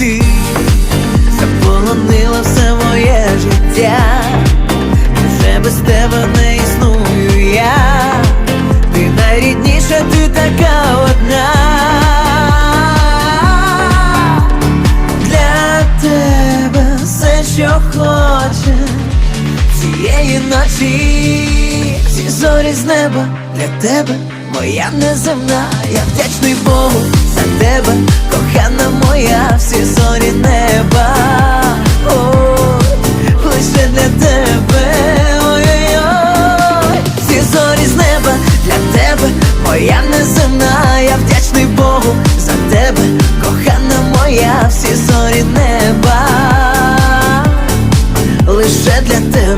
ти. Заполонила все моє життя, вже без тебе не існую я, ти найрідніша, ти така одна. Для тебе все, що хоче цієї ночі, всі зорі з неба для тебе, моя неземна, я вдячний Богу за тебе, земна, я вдячний Богу за тебе, кохана моя, всі зорі неба лише для тебе.